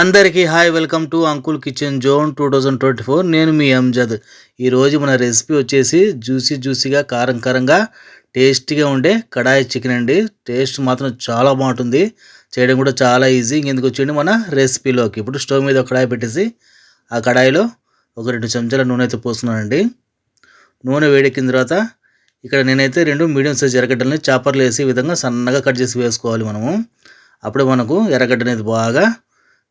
అందరికీ hi welcome to Uncle Kitchen Zone two thousand twenty four. నేను మీ అంజద్. ఈరోజు మన రెసిపీ వచ్చేసి జ్యూసీ జ్యూసీగా కారం కారంగా టేస్టీగా ఉండే కడాయి చికెన్ అండి. టేస్ట్ మాత్రం చాలా బాగుంటుంది. చేయడం కూడా చాలా ఈజీ. ఇంకెందుకు వచ్చేయండి మన రెసిపీలోకి. ఇప్పుడు స్టవ్ మీద ఒక కడాయి పెట్టేసి ఆ కడాయిలో ఒక రెండు చెంచాల నూనె అయితే పోస్తున్నానండి. నూనె వేడెక్కిన తర్వాత ఇక్కడ నేనైతే రెండు మీడియం సైజ్ ఎర్రగడ్డల్ని చాపర్లు వేసి విధంగా సన్నగా కట్ చేసి వేసుకోవాలి మనము. అప్పుడు మనకు ఎర్రగడ్డ అనేది బాగా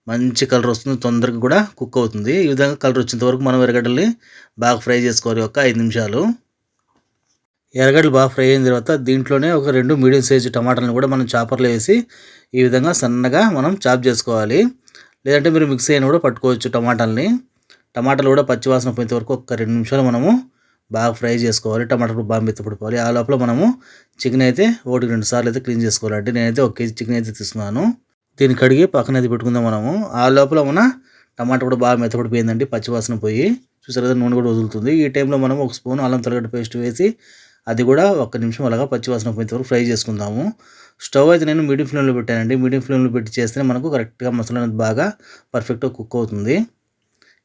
మంచి కలర్ వస్తుంది తొందరగా కూడా కుక్ అవుతుంది. ఈ విధంగా కలర్ వచ్చేంత వరకు మనం ఎర్రగడ్డల్ని బాగా ఫ్రై చేసుకోవాలి ఒక ఐదు నిమిషాలు. ఎర్రగడ్డలు బాగా ఫ్రై అయిన తర్వాత దీంట్లోనే ఒక రెండు మీడియం సైజు టమాటాలను కూడా మనం చాపర్లో వేసి ఈ విధంగా సన్నగా మనం చాప్ చేసుకోవాలి. లేదంటే మీరు మిక్స్ అయిన కూడా పట్టుకోవచ్చు టమాటాలని. టమాటాలు కూడా పచ్చివాసన పోయేంత వరకు ఒక రెండు నిమిషాలు మనము బాగా ఫ్రై చేసుకోవాలి. టమాటాలు బాగా మెత్తపడిపోవాలి ఆ లోపల మనము చికెన్ అయితే ఒకటి రెండు సార్లు అయితే క్లీన్ చేసుకోవాలంటే నేనైతే ఒక కేజీ చికెన్ అయితే తీసుకున్నాను. దీన్ని కడిగి పక్కన అది పెట్టుకుందాం మనము. ఆ లోపల మన టమాటా కూడా బాగా మెత్తపడిపోయిందండి పచ్చివాసన పోయి. చూసారు కదా నూనె కూడా వదులుతుంది. ఈ టైంలో మనం ఒక స్పూన్ అల్లం తలగడ్డ పేస్ట్ వేసి అది కూడా ఒక్క నిమిషం అలాగా పచ్చివాసన పోయేంత వరకు ఫ్రై చేసుకుందాము. స్టవ్ అయితే నేను మీడియం ఫ్లేమ్లో పెట్టానండి. మీడియం ఫ్లేమ్లో పెట్టి చేస్తే మనకు కరెక్ట్గా మసాలా అనేది బాగా పర్ఫెక్ట్గా కుక్ అవుతుంది.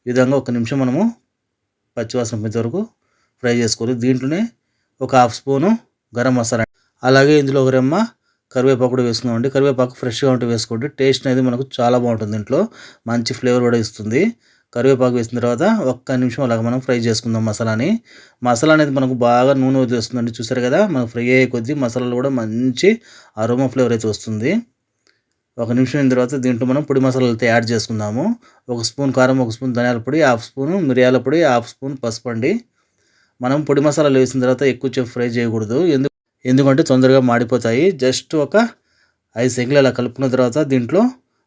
ఈ విధంగా ఒక నిమిషం మనము పచ్చివాసన పోయేంత వరకు ఫ్రై చేసుకోవాలి. దీంట్లోనే ఒక హాఫ్ స్పూను గరం మసాలా అలాగే ఇందులో ఒక రెమ్మ కరివేపాకు కూడా వేసుకుందామండి. కరివేపాకు ఫ్రెష్గా ఉంటే వేసుకోండి. టేస్ట్ అనేది మనకు చాలా బాగుంటుంది దీంట్లో. మంచి ఫ్లేవర్ కూడా ఇస్తుంది. కరివేపాకు వేసిన తర్వాత ఒక్క నిమిషం అలాగ మనం ఫ్రై చేసుకుందాం మసాలాని. మసాలా అనేది మనకు బాగా నూనె వదిలేస్తుందండి. చూసారు కదా మనకు ఫ్రై అయ్యే కొద్దీ మసాలాలు కూడా మంచి అరోమా ఫ్లేవర్ అయితే వస్తుంది. ఒక నిమిషం అయిన తర్వాత దీంట్లో మనం పొడి మసాలాలు అయితే యాడ్ చేసుకుందాము. ఒక స్పూన్ కారం ఒక స్పూన్ ధనియాల పొడి హాఫ్ స్పూన్ మిరియాల పొడి హాఫ్ స్పూన్ పసుపు అండి. మనం పొడి మసాలాలు వేసిన తర్వాత ఎక్కువ ఫ్రై చేయకూడదు. ఎందుకు ఎందుకంటే తొందరగా మాడిపోతాయి. జస్ట్ ఒక ఐదు సెకండ్లు అలా కలుపుకున్న తర్వాత దీంట్లో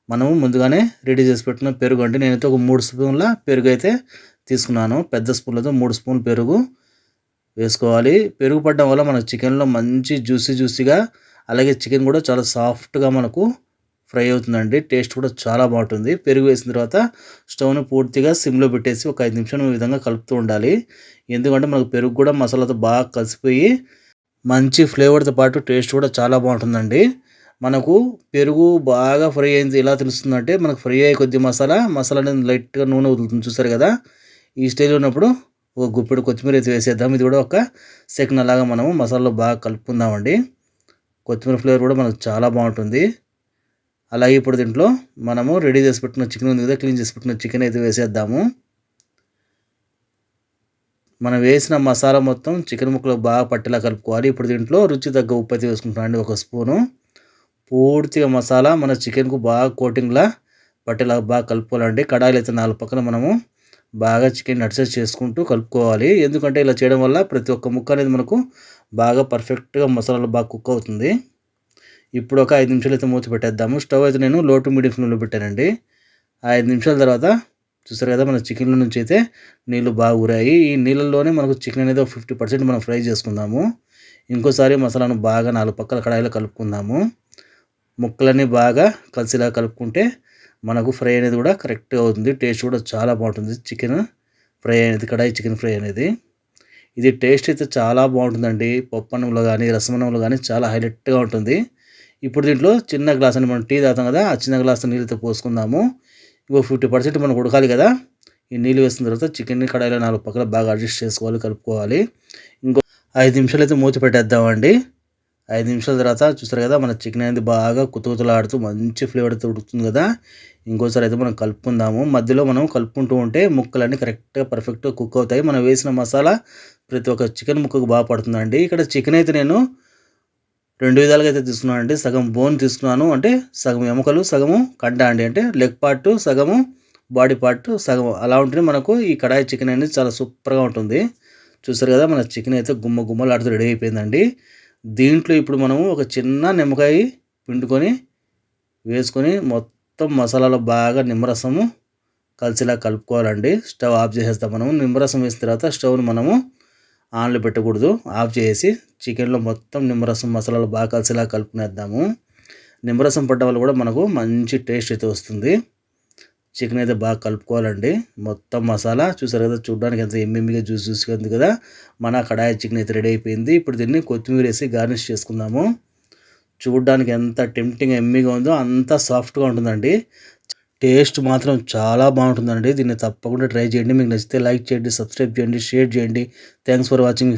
మనము ముందుగానే రెడీ చేసి పెట్టిన పెరుగు అంటే నేనైతే ఒక మూడు స్పూన్ల పెరుగు అయితే తీసుకున్నాను. పెద్ద స్పూన్లతో మూడు స్పూన్ పెరుగు వేసుకోవాలి. పెరుగు పడడం వల్ల మనకు చికెన్లో మంచి జ్యూసీ జ్యూసీగా అలాగే చికెన్ కూడా చాలా సాఫ్ట్గా మనకు ఫ్రై అవుతుందండి. టేస్ట్ కూడా చాలా బాగుంటుంది. పెరుగు వేసిన తర్వాత స్టవ్ని పూర్తిగా సిమ్లో పెట్టేసి ఒక ఐదు నిమిషాలు ఈ విధంగా కలుపుతూ ఉండాలి. ఎందుకంటే మనకు పెరుగు కూడా మసాలాతో బాగా కలిసిపోయి మంచి ఫ్లేవర్తో పాటు టేస్ట్ కూడా చాలా బాగుంటుందండి. మనకు పెరుగు బాగా ఫ్రై అయింది ఎలా తెలుస్తుందంటే మనకు ఫ్రై అయ్యే కొద్ది మసాలా మసాలా అనేది లైట్గా నూనె వదులుతుంది చూసారు కదా? ఈ స్టైల్ ఉన్నప్పుడు ఒక గుప్పెడు కొత్తిమీర అయితే వేసేద్దాం. ఇది కూడా ఒక సెకండ్ అలాగా మనము మసాలాలో బాగా కలుపుకుందామండి. కొత్తిమీర ఫ్లేవర్ కూడా మనకు చాలా బాగుంటుంది. అలాగే ఇప్పుడు దీంట్లో మనము రెడీ చేసి పెట్టిన చికెన్ ఉంది కదా క్లీన్ చేసి పెట్టిన చికెన్ అయితే వేసేద్దాము. మనం వేసిన మసాలా మొత్తం చికెన్ ముక్కలు బాగా పట్టేలా కలుపుకోవాలి. ఇప్పుడు దీంట్లో రుచి తగ్గ ఉప్పు అయితే వేసుకుంటామండి ఒక స్పూను. పూర్తిగా మసాలా మన చికెన్కు బాగా కోటింగ్లా పట్టేలా బాగా కలుపుకోవాలండి. కడాయిలు అయితే నాలుగు పక్కన మనము బాగా చికెన్ అడ్జస్ట్ చేసుకుంటూ కలుపుకోవాలి. ఎందుకంటే ఇలా చేయడం వల్ల ప్రతి ఒక్క ముక్క అనేది మనకు బాగా పర్ఫెక్ట్గా మసాలాలు బాగా కుక్ అవుతుంది. ఇప్పుడు ఒక ఐదు నిమిషాలు అయితే మూత పెట్టేద్దాము. స్టవ్ అయితే నేను లో టు మీడియం ఫ్లేమ్లో పెట్టానండి. ఐదు నిమిషాల తర్వాత చూస్తారు కదా మన చికెన్లో నుంచి అయితే నీళ్ళు బాగా ఊరాయి. ఈ నీళ్ళల్లోనే మనకు చికెన్ అనేది ఒక ఫిఫ్టీ పర్సెంట్ మనం ఫ్రై చేసుకుందాము. ఇంకోసారి మసాలాను బాగా నాలుగు పక్కల కడాయిలో కలుపుకుందాము. ముక్కలన్నీ బాగా కలిసిలా కలుపుకుంటే మనకు ఫ్రై అనేది కూడా కరెక్ట్గా అవుతుంది. టేస్ట్ కూడా చాలా బాగుంటుంది. చికెన్ ఫ్రై అనేది కడాయి చికెన్ ఫ్రై అనేది. ఇది టేస్ట్ అయితే చాలా బాగుంటుందండి. పప్పన్నంలో కానీ రసమన్నంలో కానీ చాలా హైలైట్గా ఉంటుంది. ఇప్పుడు దీంట్లో చిన్న గ్లాస్ అని మనం టీ తాగుతాం కదా ఆ చిన్న గ్లాస్ నీళ్ళతో పోసుకుందాము. ఇంకో ఫిఫ్టీ పర్సెంట్ మనకు ఉడకాలి కదా. ఈ నీళ్ళు వేసిన తర్వాత చికెన్ని కడాయిలో నాలుగు పక్కల బాగా అడ్జస్ట్ చేసుకోవాలి కలుపుకోవాలి. ఇంకో ఐదు నిమిషాలు అయితే మూత పెట్టేద్దామండి. ఐదు నిమిషాల తర్వాత చూస్తారు కదా మన చికెన్ అనేది బాగా కుతుకుతలాడుతూ మంచి ఫ్లేవర్తో ఉడుకుతుంది కదా. ఇంకోసారి అయితే మనం కలుపుకుందాము. మధ్యలో మనం కలుపుకుంటూ ఉంటే ముక్కలన్నీ కరెక్ట్గా పర్ఫెక్ట్గా కుక్ అవుతాయి. మనం వేసిన మసాలా ప్రతి ఒక్క చికెన్ ముక్కకు బాగా పడుతుందండి. ఇక్కడ చికెన్ అయితే నేను రెండు విధాలుగా అయితే తీసుకున్నాను అండి సగం బోన్ తీసుకున్నాను. అంటే సగం ఎముకలు సగము కండ అండి. అంటే లెగ్ పార్ట్ సగము బాడీ పార్ట్ సగం అలా ఉంటేనే మనకు ఈ కడాయి చికెన్ అనేది చాలా సూపర్గా ఉంటుంది. చూసారు కదా మన చికెన్ అయితే గుమ్మ గుమ్మలాడుతూ రెడీ అయిపోయిందండి. దీంట్లో ఇప్పుడు మనము ఒక చిన్న నిమ్మకాయ పిండుకొని వేసుకొని మొత్తం మసాలాలో బాగా నిమ్మరసము కలిసిలా కలుపుకోవాలండి. స్టవ్ ఆఫ్ చేసేస్తాం మనము. నిమ్మరసం వేసిన తర్వాత స్టవ్ని మనము ఆన్లో పెట్టకూడదు. ఆఫ్ చేసి చికెన్లో మొత్తం నిమ్మరసం మసాలాలు బాగా కలిసిలా కలుపుకునేద్దాము. నిమ్మరసం పడ్డ వల్ల కూడా మనకు మంచి టేస్ట్ అయితే వస్తుంది. చికెన్ అయితే బాగా కలుపుకోవాలండి. మొత్తం మసాలా చూసారు కదా చూడడానికి ఎంత ఎమ్మెమ్మిగా జ్యూస్ జ్యూస్గా ఉంది కదా. మన కడాయి చికెన్ అయితే రెడీ అయిపోయింది. ఇప్పుడు దీన్ని కొత్తిమీర వేసి గార్నిష్ చేసుకుందాము. చూడడానికి ఎంత టెంప్టింగ్ ఎమ్మిగా ఉందో అంత సాఫ్ట్గా ఉంటుందండి. టేస్ట్ మాత్రం చాలా బాగుంటుందండి. దీన్ని తప్పకుండా ట్రై చేయండి. మీకు నచ్చితే లైక్ చేయండి సబ్స్క్రైబ్ చేయండి షేర్ చేయండి. Thanks for watching.